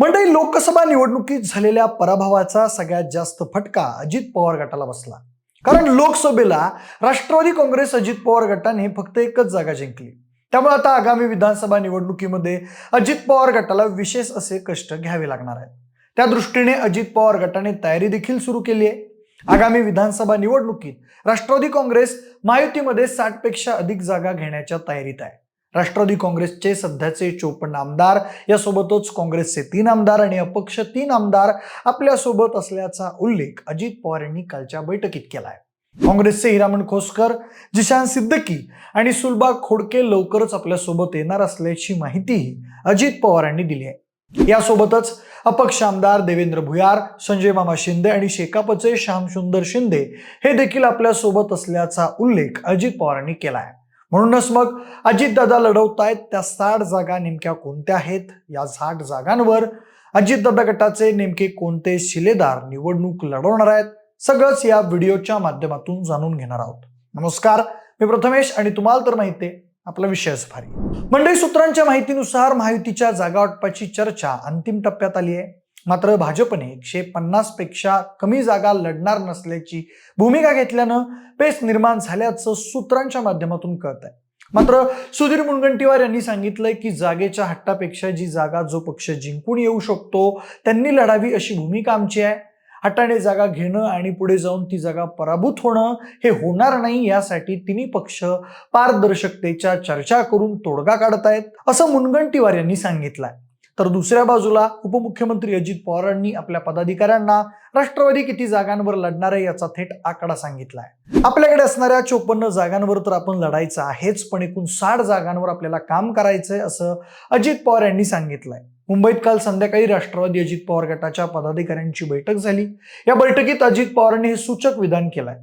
मंडळी लोकसभा निवडणुकीत झालेल्या पराभवाचा सगळ्यात जास्त फटका अजित पवार गटाला बसला. कारण लोकसभेला राष्ट्रवादी काँग्रेस अजित पवार गटाने फक्त एकच जागा जिंकली. त्यामुळे आता आगामी विधानसभा निवडणुकीमध्ये अजित पवार गटाला विशेष असे कष्ट घ्यावे लागणार आहेत. त्या दृष्टीने अजित पवार गटाने तयारी देखील सुरू केली आहे. आगामी विधानसभा निवडणुकीत राष्ट्रवादी काँग्रेस महायुतीमध्ये साठपेक्षा अधिक जागा घेण्याच्या तयारीत आहे. राष्ट्रवादी काँग्रेसचे सध्याचे चोपन्न आमदार यासोबतच काँग्रेसचे तीन आमदार आणि अपक्ष तीन आमदार आपल्यासोबत असल्याचा उल्लेख अजित पवार यांनी कालच्या बैठकीत केला आहे काँग्रेसचे हिरामण खोसकर जिशान सिद्दकी आणि सुलभा खोडके लवकरच आपल्यासोबत येणार असल्याची माहितीही अजित पवार यांनी दिली आहे. यासोबतच अपक्ष आमदार देवेंद्र भुयार संजय मामा शिंदे आणि शेकापचे श्यामसुंदर शिंदे हे देखील आपल्यासोबत असल्याचा उल्लेख अजित पवारांनी केला आहे म्हणूनच मग अजितदादा लढवतायत त्या साठ जागा नेमक्या कोणत्या आहेत? या साठ जागांवर अजितदादा गटाचे नेमके कोणते शिलेदार निवडणूक लढवणार आहेत? सगळंच या व्हिडिओच्या माध्यमातून जाणून घेणार आहोत. नमस्कार मी प्रथमेश आणि तुम्हाला तर माहिती आहे आपला विषयच भारी मंडळी सूत्रांच्या माहितीनुसार महायुतीच्या जागा वाटपाची चर्चा अंतिम टप्प्यात आली आहे. मात्र भाजपने एकशे पन्नासपेक्षा कमी जागा लढणार नसल्याची भूमिका घेतल्यानं पेच निर्माण झाल्याचं सूत्रांच्या माध्यमातून कळत आहे मात्र सुधीर मुनगंटीवार यांनी सांगितलंय की जागेच्या हट्टापेक्षा जी जागा जो पक्ष जिंकून येऊ शकतो त्यांनी लढावी अशी भूमिका आमची आहे. हट्टाने जागा घेणं आणि पुढे जाऊन ती जागा पराभूत होणं हे होणार नाही यासाठी तिन्ही पक्ष पारदर्शकतेच्या चर्चा करून तोडगा काढत आहेत असं मुनगंटीवार यांनी सांगितलंय. तर दुसऱ्या बाजूला उपमुख्यमंत्री अजित पवारांनी आपल्या पदाधिकाऱ्यांना राष्ट्रवादी किती जागांवर लढणार आहे याचा थेट आकडा सांगितलाय. आपल्याकडे असणाऱ्या चोपन्न जागांवर तर आपण लढायचं आहेच पण एकूण साठ जागांवर आपल्याला काम करायचंय असं अजित पवार यांनी सांगितलंय. मुंबईत काल संध्याकाळी राष्ट्रवादी अजित पवार गटाच्या पदाधिकाऱ्यांची बैठक झाली. या बैठकीत अजित पवारांनी हे सूचक विधान केलंय.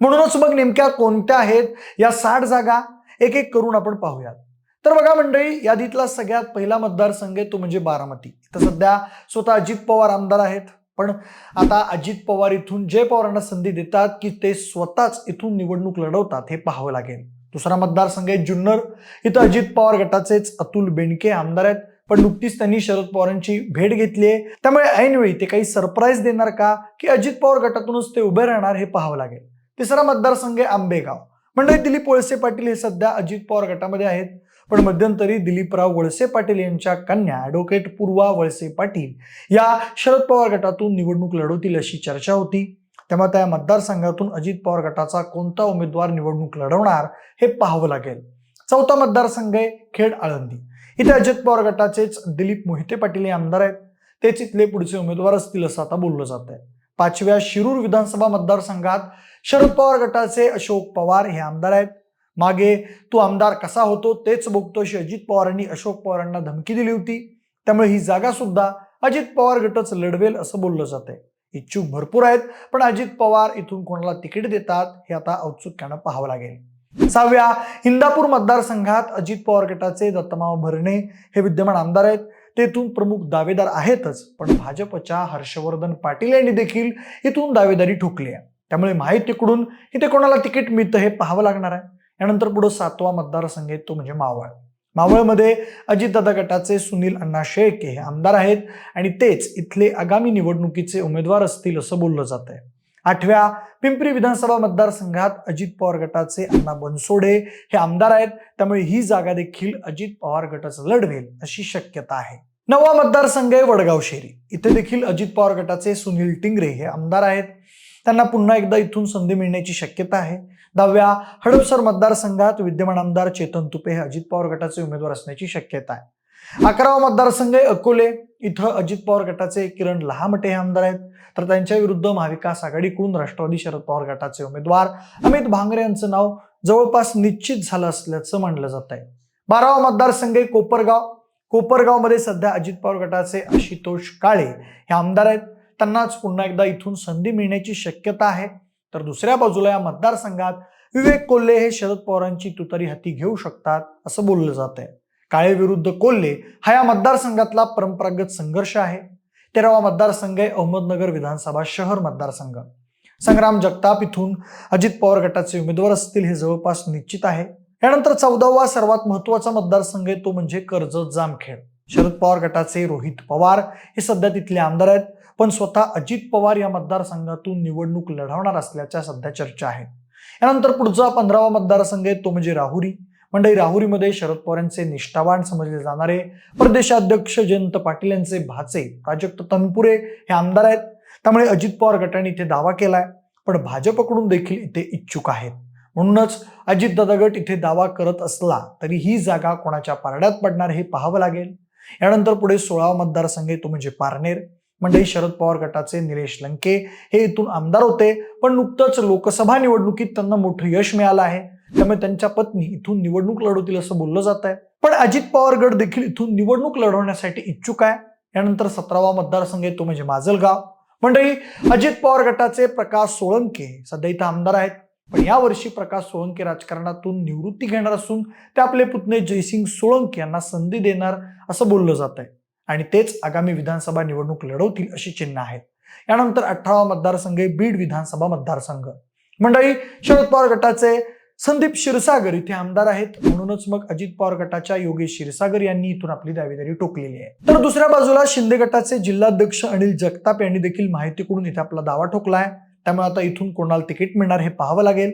म्हणूनच मग नेमक्या कोणत्या आहेत या साठ जागा? एक एक करून आपण पाहूयात. तर बघा मंडळी यादीतला सगळ्यात पहिला मतदारसंघ आहे तो म्हणजे बारामती. तर सध्या स्वतः अजित पवार आमदार आहेत. पण आता अजित पवार इथून जय पवारांना संधी देतात की ते स्वतःच इथून निवडणूक लढवतात हे पाहावं लागेल. दुसरा मतदारसंघ आहे जुन्नर. इथं अजित पवार गटाचेच अतुल बेंडके आमदार आहेत. पण नुकतीच त्यांनी शरद पवारांची भेट घेतली आहे. त्यामुळे ऐनवेळी ते काही सरप्राईज देणार का? की अजित पवार गटातूनच ते उभे राहणार हे पाहावं लागेल. तिसरा मतदारसंघ आहे आंबेगाव. म्हणजे दिलीप वळसे पाटील हे सध्या अजित पवार गटामध्ये आहेत. पण मध्यंतरी दिलीपराव वळसे पाटील यांच्या कन्या ॲडव्होकेट पूर्वा वळसे पाटील या शरद पवार गटातून निवडणूक लढवतील अशी चर्चा होती. त्यामुळे त्या मतदारसंघातून अजित पवार गटाचा कोणता उमेदवार निवडणूक लढवणार हे पाहावं लागेल. चौथा मतदारसंघ आहे खेड आळंदी. इथे अजित पवार गटाचेच दिलीप मोहिते पाटील हे आमदार आहेत. तेच इथले पुढचे उमेदवार असतील असं आता बोललं जात आहे. पाचव्या शिरूर विधानसभा मतदारसंघात शरद पवार गटाचे अशोक पवार हे आमदार आहेत. मागे तो आमदार कसा होतो तेच बघतोशी अजित पवारांनी अशोक पवारांना धमकी दिली होती. त्यामुळे ही जागा सुद्धा अजित पवार गटच लढवेल असं बोललं जात आहे इच्छुक भरपूर आहेत पण अजित पवार इथून कोणाला तिकीट देतात हे आता औत्सुक्यानं पाहावं लागेल. सहाव्या इंदापूर मतदारसंघात अजित पवार गटाचे दत्तमाव भरणे हे विद्यमान आमदार आहेत. तेथून प्रमुख दावेदार आहेतच पण भाजपच्या हर्षवर्धन पाटील यांनी देखील इथून दावेदारी ठोकली आहे. त्यामुळे माहितीकडून इथे कोणाला तिकीट मिळतं हे पाहावं लागणार आहे. यानंतर पुढे सातवा मतदारसंघ आहे तो म्हणजे मावळ. मावळमध्ये अजितदादा गटाचे सुनील अण्णा शेळके हे आमदार आहेत आणि तेच इथले आगामी निवडणुकीचे उमेदवार असतील असं बोललं जात आहे. आठव्या पिंपरी विधानसभा मतदारसंघात अजित पवार गटाचे अण्णा बनसोडे हे आमदार आहेत. त्यामुळे ही जागा देखील अजित पवार गटाचं लढवेल अशी शक्यता आहे. नवा मतदारसंघ आहे वडगाव शेरी इथे देखील अजित पवार गटाचे सुनील टिंगरे हे आमदार आहेत. त्यांना पुन्हा एकदा इथून संधी मिळण्याची शक्यता आहे. दहाव्या हडपसर मतदारसंघात विद्यमान आमदार चेतन तुपे हे अजित पवार गटाचे उमेदवार असण्याची शक्यता आहे. अकरावा मतदारसंघ आहे अकोले. इथं अजित पवार गटाचे किरण लहामटे हे आमदार आहेत. तर त्यांच्या विरुद्ध महाविकास आघाडीकडून राष्ट्रवादी शरद पवार गटाचे उमेदवार अमित भांगरे यांचं नाव जवळपास निश्चित झालं असल्याचं मानलं जात आहे. बारावा मतदारसंघ आहे कोपरगाव. कोपरगावमध्ये सध्या अजित पवार गटाचे आशुतोष काळे हे आमदार आहेत. त्यांनाच पुन्हा एकदा इथून संधी मिळण्याची शक्यता आहे. तर दुसऱ्या बाजूला या मतदारसंघात विवेक कोल्हे हे शरद पवारांची तुतारी हाती घेऊ शकतात असं बोललं जात आहे. काळे विरुद्ध कोल्हे हा या मतदारसंघातला परंपरागत संघर्ष आहे. तेरावा मतदारसंघ आहे अहमदनगर विधानसभा शहर मतदारसंघ. संग्राम जगताप इथून अजित पवार गटाचे उमेदवार असतील हे जवळपास निश्चित आहे. यानंतर चौदावा सर्वात महत्त्वाचा मतदारसंघ आहे तो म्हणजे कर्जत जामखेड. शरद पवार गटाचे रोहित पवार हे सध्या तिथले आमदार आहेत पण स्वतः अजित पवार या मतदारसंघातून निवडणूक लढवणार असल्याच्या सध्या चर्चा आहेत यानंतर पुढचा पंधरावा मतदारसंघ आहे तो म्हणजे राहुरी. मंडई राहुरीमध्ये शरद पवार यांचे निष्ठावान समजले जाणारे प्रदेशाध्यक्ष जयंत पाटील यांचे भाचे प्राजक्त तनपुरे हे आमदार आहेत. त्यामुळे अजित पवार गटाने इथे दावा केलाय पण भाजपकडून देखील इथे इच्छुक आहेत. म्हणूनच अजितदादा गट इथे दावा करत असला तरी ही जागा कोणाच्या पारड्यात पडणार हे पाहावं लागेल. यानंतर पुढे सोळावा मतदारसंघ तो म्हणजे पारनेर. मंडई शरद पवार गटाचे निलेश लंके हे इथून आमदार होते. पण नुकतंच लोकसभा निवडणुकीत त्यांना मोठं यश मिळालं आहे. त्यामुळे त्यांच्या पत्नी इथून निवडणूक लढवतील असं बोललं जात आहे पण अजित पवार गट देखील इथून निवडणूक लढवण्यासाठी इच्छुक आहे. यानंतर सतरावा मतदारसंघ तो म्हणजे माजलगाव. मंडळी अजित पवार गटाचे प्रकाश सोळंके सध्या इथं आमदार आहेत. पण यावर्षी प्रकाश सोळंके राजकारणातून निवृत्ती घेणार असून ते आपले पुतणे जयसिंग सोळंके यांना संधी देणार असं बोललं जात आहे. आणि तेच आगामी विधानसभा निवडणूक लढवतील अशी चिन्ह आहेत. यानंतर अठरावा मतदारसंघ आहे बीड विधानसभा मतदारसंघ. मंडळी शरद पवार गटाचे संदीप क्षीरसागर इथे आमदार आहेत. म्हणूनच मग अजित पवार गटाच्या योगेश क्षीरसागर यांनी इथून आपली दावेदारी टोकलेली आहे. तर दुसऱ्या बाजूला शिंदे गटाचे जिल्हाध्यक्ष अनिल जगताप यांनी देखील माहितीकडून इथे आपला दावा ठोकलाय. त्यामुळे आता इथून कोणाला तिकीट मिळणार हे पाहावं लागेल.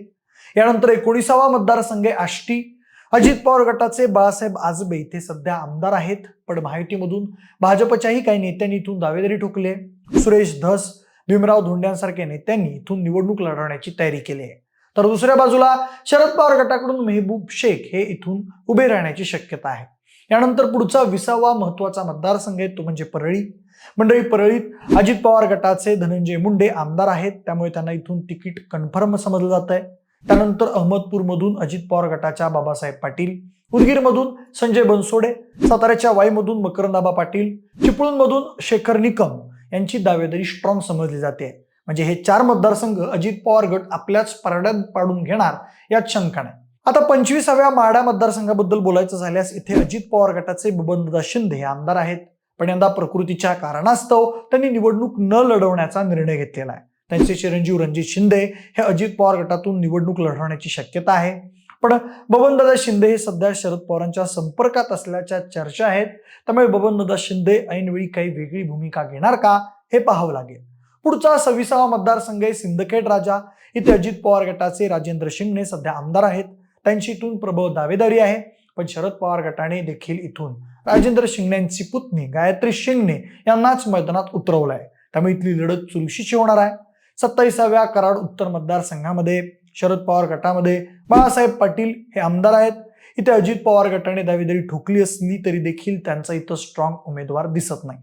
यानंतर एकोणीसावा मतदारसंघ आहे आष्टी. अजित पवार गटाचे बाळासाहेब आजबे इथे सध्या आमदार आहेत. पण माहितीमधून भाजपच्याही काही नेत्यांनी इथून दावेदारी ठोकले सुरेश धस भीमराव धोंड्यांसारख्या नेत्यांनी इथून निवडणूक लढवण्याची तयारी केली आहे. तर दुसऱ्या बाजूला शरद पवार गटाकडून मेहबूब शेख हे इथून उभे राहण्याची शक्यता आहे. यानंतर पुढचा विसावा महत्त्वाचा मतदारसंघ आहे तो म्हणजे परळी. मंडळी परळीत अजित पवार गटाचे धनंजय मुंडे आमदार आहेत. त्यामुळे त्यांना इथून तिकीट कन्फर्म समजलं जात आहे त्यानंतर अहमदपूरमधून अजित पवार गटाच्या बाबासाहेब पाटील उदगीरमधून संजय बनसोडे साताऱ्याच्या वाईमधून मकरंदाबा पाटील चिपळूणमधून शेखर निकम यांची दावेदारी स्ट्रॉंग समजली जाते. म्हणजे हे चार मतदारसंघ अजित पवार गट आपल्याच पारड्यात पाडून घेणार यात शंका नाही. आता पंचवीसाव्या माडा मतदारसंघाबद्दल बोलायचं झाल्यास इथे अजित पवार गटाचे बबनदादा शिंदे हे आमदार आहेत. पण यंदा प्रकृतीच्या कारणास्तव त्यांनी निवडणूक न लढवण्याचा निर्णय घेतलेला आहे. त्यांचे चिरंजीव रणजित शिंदे हे अजित पवार गटातून निवडणूक लढवण्याची शक्यता आहे. पण बबनदादा शिंदे हे सध्या शरद पवारांच्या संपर्कात असल्याच्या चर्चा आहेत. त्यामुळे बबनदादा शिंदे ऐनवेळी काही वेगळी भूमिका घेणार का हे पाहावं लागेल. पुढचा सव्वीसावा मतदारसंघ आहे सिंदखेड राजा. इथे अजित पवार गटाचे राजेंद्र शिंगणे सध्या आमदार आहेत. त्यांची इथून प्रबळ दावेदारी आहे. पण शरद पवार गटाने देखील इथून राजेंद्र शिंगण्यांची पुतणी गायत्री शिंगणे यांनाच मैदानात उतरवलं आहे त्यामुळे इथली लढत चुरशीची होणार आहे. सत्तावीसाव्या कराड उत्तर मतदारसंघामध्ये शरद पवार गटामध्ये बाळासाहेब पाटील हे आमदार आहेत. इथे अजित पवार गटाने दावेदारी ठोकली असली तरी देखील त्यांचा इथं स्ट्रॉंग उमेदवार दिसत नाही.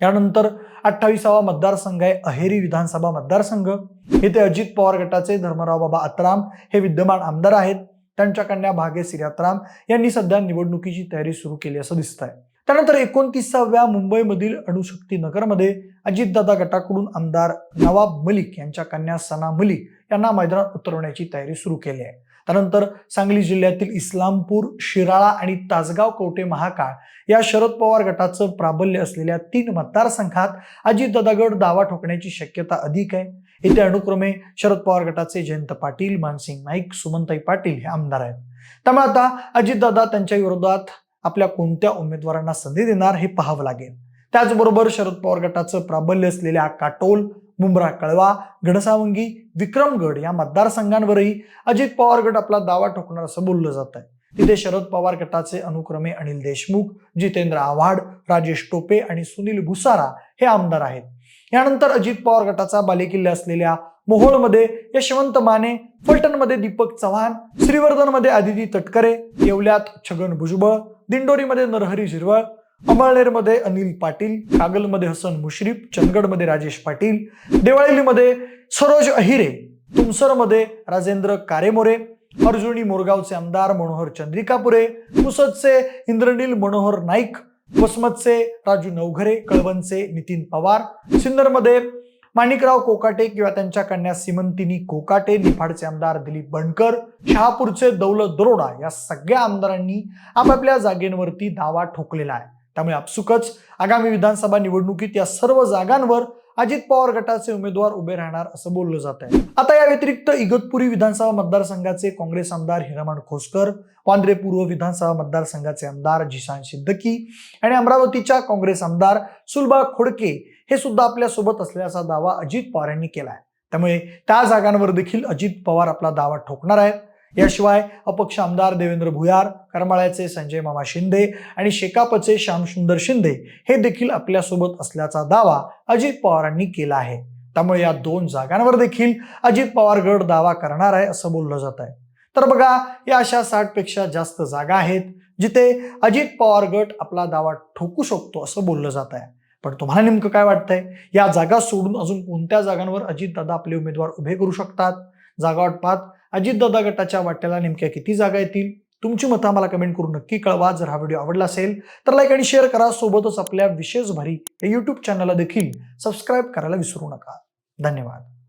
यानंतर अठ्ठावीसावा मतदारसंघ आहे अहेरी विधानसभा मतदारसंघ. इथे अजित पवार गटाचे धर्मराव बाबा अतराम हे विद्यमान आमदार आहेत. त्यांच्या कन्या भाग्यश्री अतराम यांनी सध्या निवडणुकीची तयारी सुरू केली असं दिसत आहे त्यानंतर एकोणतीसाव्या मुंबईमधील अणुशक्ती नगरमध्ये अजितदादा गटाकडून आमदार नवाब मलिक यांच्या कन्या सना मलिक यांना मैदानात उतरवण्याची तयारी सुरू केली आहे. त्यानंतर सांगली जिल्ह्यातील इस्लामपूर शिराळा आणि तासगाव कवटे महाकाळ या शरद पवार गटाचं प्राबल्य असलेल्या तीन मतदारसंघात अजितदादा गट दावा ठोकण्याची शक्यता अधिक आहे. येथे अनुक्रमे शरद पवार गटाचे जयंत पाटील मानसिंग नाईक सुमनताई पाटील हे आमदार आहेत. त्यामुळे आता अजितदादा त्यांच्या विरोधात आपल्या कोणत्या उमेदवारांना संधी देणार हे पाहावं लागेल. त्याचबरोबर शरद पवार गटाचं प्राबल्य असलेल्या काटोल मुंब्रा कळवा घनसावंगी विक्रमगड या मतदारसंघांवरही अजित पवार गट आपला दावा ठोकणार असं बोललं जात आहे तिथे शरद पवार गटाचे अनुक्रमे अनिल देशमुख जितेंद्र आव्हाड राजेश टोपे आणि सुनील भुसारा हे आमदार आहेत. यानंतर अजित पवार गटाचा बालेकिल्ला असलेल्या मोहोळमध्ये यशवंत माने फलटणमध्ये दीपक चव्हाण श्रीवर्धनमध्ये आदिती तटकरे येवल्यात छगन भुजबळ दिंडोरीमध्ये नरहरी झिरवळ अमळनेरमध्ये अनिल पाटील कागलमध्ये हसन मुश्रीफ चंदगडमध्ये राजेश पाटील देवळालीमध्ये सरोज अहिरे तुमसरमध्ये राजेंद्र कारेमोरे अर्जुनी मोरगावचे आमदार मनोहर चंद्रिकापुरे पुसदचे इंद्रनील मनोहर नाईक वसमतचे राजू नवघरे कळवणचे नितीन पवार सिन्नरमध्ये माणिकराव कोकाटे किंवा त्यांच्या कन्या सिमंतिनी कोकाटे निफाडचे आमदार दिलीप बनकर शहापूरचे दौलत दरोडा या सगळ्या आमदारांनी आपापल्या जागेंवरती दावा ठोकलेला आहे. त्यामुळे आपसुकच आगामी विधानसभा निवडणुकीत या सर्व जागांवर अजित पवार गटाचे उमेदवार उभे राहणार असं बोललं जात आहे आता या व्यतिरिक्त इगतपुरी विधानसभा मतदारसंघाचे काँग्रेस आमदार हिरामण खोसकर वांद्रे पूर्व विधानसभा मतदारसंघाचे आमदार जिशान सिद्दकी आणि अमरावतीच्या काँग्रेस आमदार सुलभा खोडके हे सुद्धा आपल्यासोबत असल्याचा दावा अजित पवार यांनी केला आहे त्यामुळे त्या जागांवर देखील अजित पवार आपला दावा ठोकणार आहेत याशिवाय अपक्ष आमदार देवेंद्र भुयार करमाळ्याचे संजय मामा शिंदे आणि शेकापचे श्यामसुंदर शिंदे हे देखील आपल्यासोबत असल्याचा दावा अजित पवारांनी केला आहे. त्यामुळे या दोन जागांवर देखील अजित पवार गड दावा करणार आहे असं बोललं जात आहे. तर बघा या अशा साठपेक्षा जास्त जागा आहेत जिथे अजित पवार गट आपला दावा ठोकू शकतो असं बोललं जात आहे. पण तुम्हाला नेमकं काय वाटतंय? या जागा सोडून अजून कोणत्या जागांवर अजितदादा आपले उमेदवार उभे करू शकतात? जागा वाटपात अजितदादा गटाच्या वाट्याला नेमक्या किती जागा येतील? तुमची मतं आम्हाला कमेंट करून नक्की कळवा. जर हा व्हिडिओ आवडला असेल तर लाईक आणि शेअर करा. सोबतच आपल्या विशेष भारी या यूट्यूब चॅनलला देखील सबस्क्राईब करायला विसरू नका. धन्यवाद.